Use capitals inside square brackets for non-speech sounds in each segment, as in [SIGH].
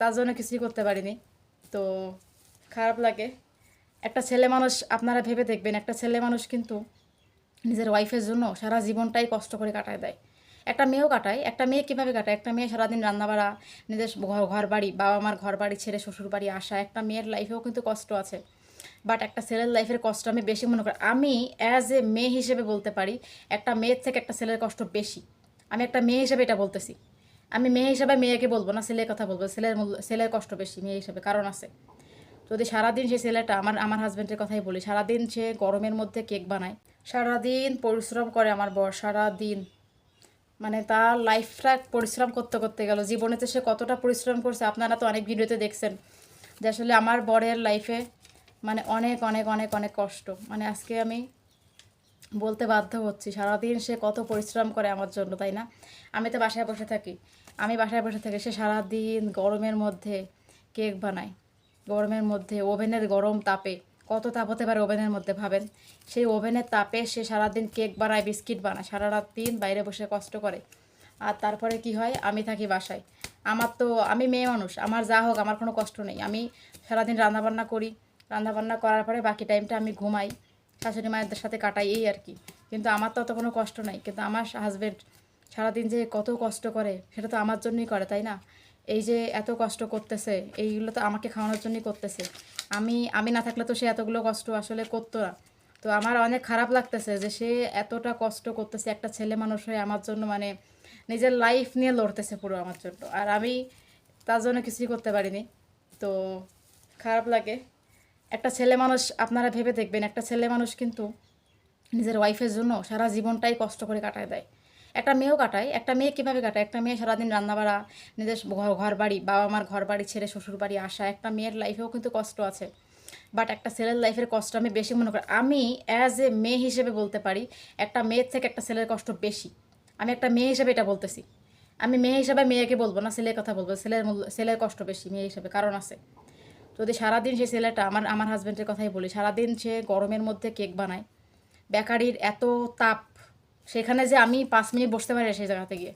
তার জন্য কিছুই করতে পারিনি। তো খারাপ লাগে। একটা ছেলে মানুষ, আপনারা ভেবে দেখবেন, একটা ছেলে মানুষ কিন্তু নিজের ওয়াইফের জন্য সারা জীবনটাই কষ্ট করে কাটায় দেয়। একটা মেয়েও কাটায়, একটা মেয়ে কীভাবে কাটায়? একটা মেয়ে সারাদিন রান্নাবাড়া, নিজের ঘর ঘর বাড়ি বাবা মার ঘর বাড়ি ছেড়ে শ্বশুর বাড়ি আসা, একটা মেয়ের লাইফেও কিন্তু কষ্ট আছে। বাট একটা ছেলের লাইফের কষ্ট আমি বেশি মনে করি। আমি অ্যাজ এ মেয়ে হিসেবে বলতে পারি, একটা মেয়ের থেকে একটা ছেলের কষ্ট বেশি। আমি একটা মেয়ে হিসেবে এটা বলতেছি। আমি মেয়ে হিসাবে মেয়েকে বলব না, ছেলের কথা বলব। ছেলের ছেলের কষ্ট বেশি মেয়ে হিসাবে, কারণ আছে। যদি সারাদিন সে ছেলেটা, আমার আমার হাজব্যান্ডের কথাই বলি, সারাদিন সে গরমের মধ্যে কেক বানায়, সারাদিন পরিশ্রম করে আমার বর, সারাদিন। মানে তার লাইফটা পরিশ্রম করতে করতে গেল। জীবনেতে সে কতটা পরিশ্রম করছে, আপনারা তো অনেক ভিডিওতে দেখছেন যে আসলে আমার বরের লাইফে মানে অনেক অনেক অনেক অনেক কষ্ট। মানে আজকে আমি বলতে বাধ্য হচ্ছি। সারাদিন সে কত পরিশ্রম করে আমার জন্য, তাই না? আমি তো বাসায় বসে থাকি। আমি বাসায় বসে থাকি সে সারাদিন গরমের মধ্যে কেক বানায়। গরমের মধ্যে, ওভেনের গরম তাপে। কত তাপ হতে পারে ওভেনের মধ্যে, ভাবেন? সেই ওভেনের তাপে সে সারাদিন কেক বানায়, বিস্কিট বানায় সারা রাত দিন বাইরে বসে কষ্ট করে। আর তারপরে কি হয়? আমি থাকি বাসায়। আমার তো, আমি মেয়ে মানুষ, আমার যা হোক, আমার কোনো কষ্ট নেই। আমি সারাদিন রান্নাবান্না করি। রান্নাবান্না করার পরে বাকি টাইমটা আমি ঘুমাই। শাশুড়ি মায়েদের সাথে কাটাই এই আর কি। কিন্তু আমার তো অত কোনো কষ্ট নাই। কিন্তু আমার হাজব্যান্ড সারাদিন যে কত কষ্ট করে, সেটা তো আমার জন্যই করে, তাই না? এই যে এত কষ্ট করতেছে, এইগুলো তো আমাকে খাওয়ানোর জন্যই করতেছে। আমি আমি না থাকলে তো সে এতগুলো কষ্ট আসলে করতো না। তো আমার অনেক খারাপ লাগতেছে যে সে এতটা কষ্ট করতেছে একটা ছেলে মানুষ হয়ে আমার জন্য মানে নিজের লাইফ নিয়ে লড়তেছে পুরো আমার জন্য। আর আমি তার জন্য কিছুই করতে পারিনি। তো খারাপ লাগে। একটা ছেলে মানুষ, আপনারা ভেবে দেখবেন, একটা ছেলে মানুষ কিন্তু নিজের ওয়াইফের জন্য সারা জীবনটাই কষ্ট করে কাটায় দেয়। একটা মেয়েও কাটায়, একটা মেয়ে কীভাবে কাটায়? একটা মেয়ে সারাদিন রান্নাবাড়া, নিজের ঘর বাড়ি বাবা মার ঘর বাড়ি ছেড়ে শ্বশুর বাড়ি আসা, একটা মেয়ের লাইফেও কিন্তু কষ্ট আছে। বাট একটা ছেলের লাইফের কষ্ট আমি বেশি মনে করি। আমি অ্যাজ এ মেয়ে হিসেবে বলতে পারি, একটা মেয়ের থেকে একটা ছেলের কষ্ট বেশি। আমি একটা মেয়ে হিসেবে এটা বলতেছি। আমি মেয়ে হিসাবে মেয়েকে বলব না, ছেলের কথা বলব, ছেলের ছেলের কষ্ট বেশি, মেয়ে হিসেবে, কারণ আছে। যদি সারাদিন সে ছেলেটা, আমার আমার হাজব্যান্ডের কথাই বলি, সারাদিন সে গরমের মধ্যে কেক বানায়, বেকারির এত তাপ, সেখানে যে আমি পাঁচ মিনিট বসতে পারি সেই জায়গাতে গিয়ে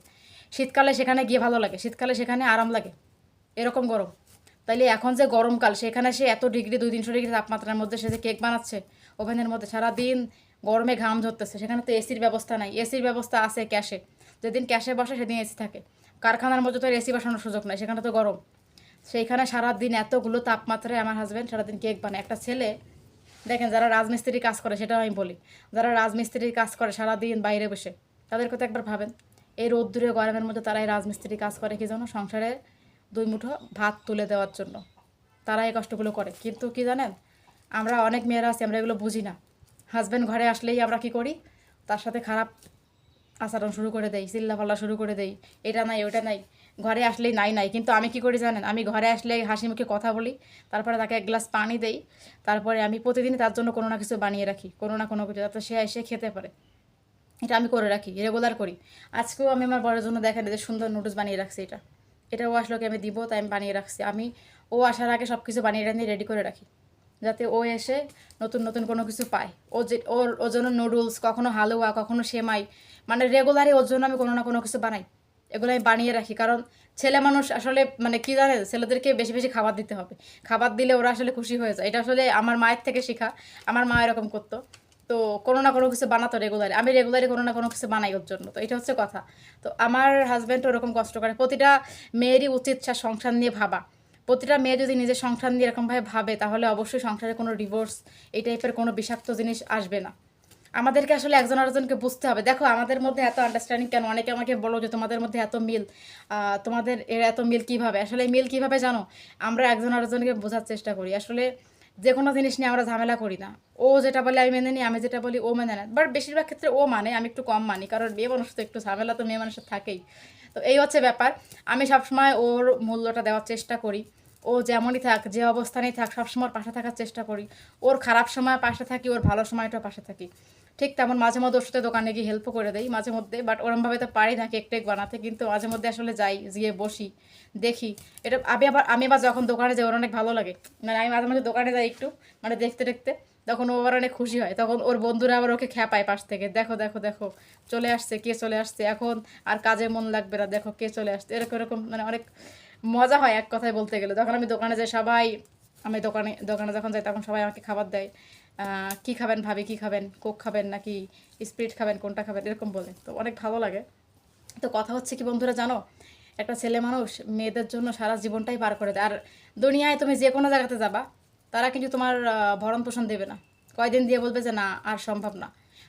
শীতকালে সেখানে গিয়ে ভালো লাগে, শীতকালে সেখানে আরাম লাগে, এরকম গরম। তাইলে এখন যে গরমকাল, সেখানে সে এত ডিগ্রি, দুই তিনশো ডিগ্রি তাপমাত্রার মধ্যে সে যে কেক বানাচ্ছে, ওভেনের মধ্যে সারাদিন গরমে ঘাম ঝরতেছে সেখানে তো এসির ব্যবস্থা নাই। এসির ব্যবস্থা আছে ক্যাশে যেদিন ক্যাশে বসে সেদিন এসি থাকে। কারখানার মধ্যে তো এসি বসানোর সুযোগ নাই, সেখানে তো গরম। সেইখানে সারাদিন এতগুলো তাপমাত্রায় আমার হাজব্যান্ড সারাদিন কেক বানায়। একটা ছেলে, দেখেন যারা রাজমিস্ত্রি কাজ করে, সেটাও আমি বলি, যারা রাজমিস্ত্রির কাজ করে সারাদিন বাইরে বসে, তাদের কথা একবার ভাবেন। এই রোদ্দুরে গরমের মধ্যে তারা এই রাজমিস্ত্রি কাজ করে, কি জানো? সংসারে দুই মুঠো ভাত তুলে দেওয়ার জন্য। তারা এই কষ্টগুলো করে। কিন্তু কি জানেন? আমরা অনেক মেয়েরা আছি, আমরা এগুলো বুঝি না। হাজব্যান্ড ঘরে আসলেই আমরা কি করি? তার সাথে খারাপ আচরণ শুরু করে দেই চিল্লাপাল্লা শুরু করে দেই। এটা নাই ওটা নাই। ঘরে আসলেই নাই নাই। কিন্তু আমি কি করি জানেন? আমি ঘরে আসলে হাসি মুখে কথা বলি, তারপরে তাকে এক গ্লাস পানি দেই, তারপরে আমি প্রতিদিন তার জন্য কোনো না কিছু বানিয়ে রাখি, কোনো না কোনো কিছু, যাতে সে এসে খেতে পারে। এটা আমি করে রাখি, রেগুলার করি। আজকেও আমি আমার বড়ের জন্য দেখেন যে সুন্দর নুডলস বানিয়ে রাখছি এটা। এটা ও আসলে ওকে আমি দিব, তাই আমি বানিয়ে রাখছি। আমি, ও আসার আগে সব কিছু বানিয়ে টানিয়ে রেডি করে রাখি, যাতে ও এসে নতুন নতুন কোনো কিছু পায়। ও যে, ওর ওর জন্য নুডলস কখনো হালুয়া, কখনো সেমাই মানে রেগুলারই ওর জন্য আমি কোনো না কোনো কিছু বানাই। এগুলো আমি বানিয়ে রাখি। কারণ ছেলে মানুষ আসলে মানে কি জানে ছেলেদেরকে বেশি বেশি খাবার দিতে হবে। খাবার দিলে ওরা আসলে খুশি হয়ে যায়। এটা আসলে আমার মায়ের থেকে শেখা। আমার মা এরকম করতো। তো কোনো না কোনো কিছু বানাতো রেগুলারি আমি রেগুলারি কোনো না কোনো কিছু বানাই ওর জন্য। তো এটা হচ্ছে কথা। তো আমার হাজব্যান্ড ওরকম কষ্ট করে। প্রতিটা মেয়েরই উচিত সংসার নিয়ে ভাবা। প্রতিটা মেয়ে যদি নিজের সংসার নিয়ে এরকমভাবে ভাবে, তাহলে অবশ্যই সংসারে কোনো ডিভোর্স এই টাইপের কোনো বিষাক্ত জিনিস আসবে না। আমাদেরকে আসলে একজন আরেকজনকে বুঝতে হবে। দেখো, আমাদের মধ্যে এত আন্ডারস্ট্যান্ডিং কেন? অনেকে আমাকে বলো যে তোমাদের মধ্যে এত মিল তোমাদের এর এত মিল কীভাবে? আসলে মিল কীভাবে জানো? আমরা একজন আরেকজনকে বোঝার চেষ্টা করি। আসলে যে কোনো জিনিস নিয়ে আমরা ঝামেলা করি না। ও যেটা বলে আমি মেনে নিই, আমি যেটা বলি ও মেনে নেয়। বাট বেশিরভাগ ক্ষেত্রে ও মানে আমি একটু কম মানি। কারণ মেয়ে মানুষ তো একটু ঝামেলা, তো মেয়ে মানুষের থাকেই। তো এই হচ্ছে ব্যাপার। আমি সবসময় ওর মূল্যটা দেওয়ার চেষ্টা করি। ও যেমনই থাক, যে অবস্থানেই থাক, সবসময় পাশে থাকার চেষ্টা করি। ওর খারাপ সময় পাশে থাকি, ওর ভালো সময়টাও পাশে থাকি। ঠিক তেমন মাঝে মধ্যে সাথে দোকানে গিয়ে হেল্পও করে দেই মাঝে মধ্যে বাট ওরমভাবে তো পারি না কেক টেক বানাতে, কিন্তু মাঝে মধ্যে আসলে যাই, গিয়ে বসি, দেখি। এটা আমি আবার আমি আবার যখন দোকানে যাই, ওর অনেক ভালো লাগে। মানে আমি মাঝে মাঝে দোকানে যাই একটু মানে দেখতে দেখতে, তখন ও আবার অনেক খুশি হয়। তখন ওর বন্ধুরা আবার ওকে খ্যাপায় পাশ থেকে, দেখো দেখো দেখো, চলে আসছে, কে চলে আসছে? এখন আর কাজে মন লাগবে না, দেখো, কে চলে আসছে? এরকম এরকম মানে অনেক মজা হয় এক কথায় বলতে গেলে। যখন আমি দোকানে যাই, সবাই আমি দোকানে দোকানে যখন যাই তখন সবাই আমাকে খাবার দেয়। কি খাবেন ভাবি, কি খাবেন? কোক খাবেন নাকি স্প্রিট খাবেন, কোনটা খাবেন? এরকম বলে। তো অনেক ভালো লাগে। তো কথা হচ্ছে কি বন্ধুরা জানো, একটা ছেলে মানুষ মেয়েদের জন্য সারা জীবনটাই পার করে দেয়। আর দুনিয়ায় তুমি যে কোনো জায়গাতে যাবা, তারা কিন্তু তোমার ভরণ পোষণ দেবে না। কয়দিন দিয়ে বলবে যে, না, আর সম্ভব না।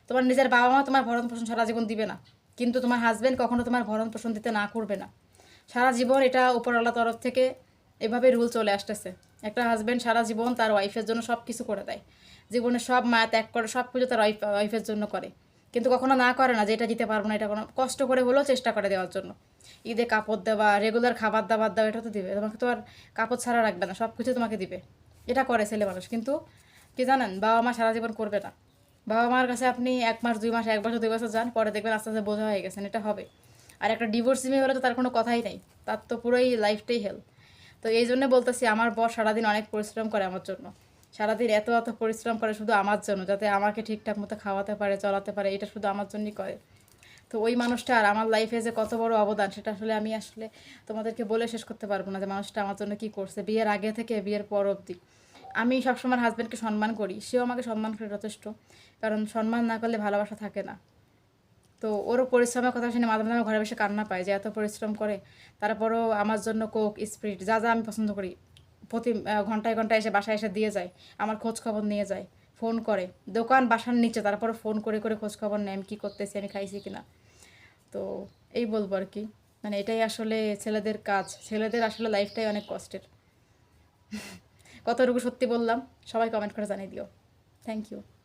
তোমার নিজের বাবা মা তোমার ভরণ পোষণ সারা জীবন দিবে না। কিন্তু তোমার হাজবেন্ড কখনো তোমার ভরণ পোষণ দিতে না করবে না। সারা জীবন এটা উপরওয়ালা তরফ থেকে এভাবে রুল চলে আসতেছে। একটা হাজব্যান্ড সারা জীবন তার ওয়াইফের জন্য সব কিছু করে দেয়। জীবনে সব মায়া ত্যাগ করে, সব কিছু তার ওয়াইফ ওয়াইফের জন্য করে। কিন্তু কখনো না করে না যে এটা দিতে পারব না, এটা কোনো কষ্ট করে হলেও চেষ্টা করে দেওয়ার জন্য। ঈদে কাপড় দেওয়া রেগুলার খাবার দাবার দেওয়া, এটা তো দিবে। তোমাকে তো আর কাপড় ছাড়া রাখবে না সব কিছু তোমাকে দিবে। এটা করে ছেলে মানুষ। কিন্তু কি জানেন, বাবা মা সারা জীবন করবে না। বাবা মার কাছে আপনি এক মাস, দুই মাস, এক বছর, দুই বছর যান, পরে দেখবেন আস্তে আস্তে বোঝা হয়ে গেছেন, এটা হবে। আর একটা ডিভোর্স মেয়ে হলে তো তার কোনো কথাই নেই। তার তো পুরোই লাইফটাই হেল তো এই জন্য বলতেছি, আমার বর সারাদিন অনেক পরিশ্রম করে আমার জন্য। সারাদিন এত এত পরিশ্রম করে শুধু আমার জন্য, যাতে আমাকে ঠিকঠাক মতো খাওয়াতে পারে, চলাতে পারে, এটা শুধু আমার জন্যই করে। তো ওই মানুষটা আর আমার লাইফে যে কত বড় অবদান, সেটা আসলে আমি আসলে তোমাদেরকে বলে শেষ করতে পারব না যে মানুষটা আমার জন্য কি করছে, বিয়ের আগে থেকে, বিয়ের পর অবধি। আমি সবসময় হাজব্যান্ডকে সম্মান করি, সেও আমাকে সম্মান করে যথেষ্ট। কারণ সম্মান না করলে ভালোবাসা থাকে না। তো ওরও পরিশ্রমের কথা শুনে মাঝে মাঝে ঘরে বসে কান্না পায় যে এত পরিশ্রম করে, তারপরও আমার জন্য কোক, স্প্রিট, যা যা আমি পছন্দ করি, প্রতি ঘন্টায় ঘন্টায় এসে বাসায় এসে দিয়ে যায়, আমার খোঁজ খবর নিয়ে যায়, ফোন করে, দোকান বাসার নিচে তারপরে ফোন করে করে খোঁজ খবর নেয়, আমি কী করতেছি, আমি খাইছি কিনা। তো এই বলব আর কি মানে এটাই আসলে ছেলেদের কাজ, ছেলেদের আসলে লাইফটাই অনেক কষ্টের। [LAUGHS] কতটুকু সত্যি বললাম, সবাই কমেন্ট করে জানিয়ে দিও। Thank you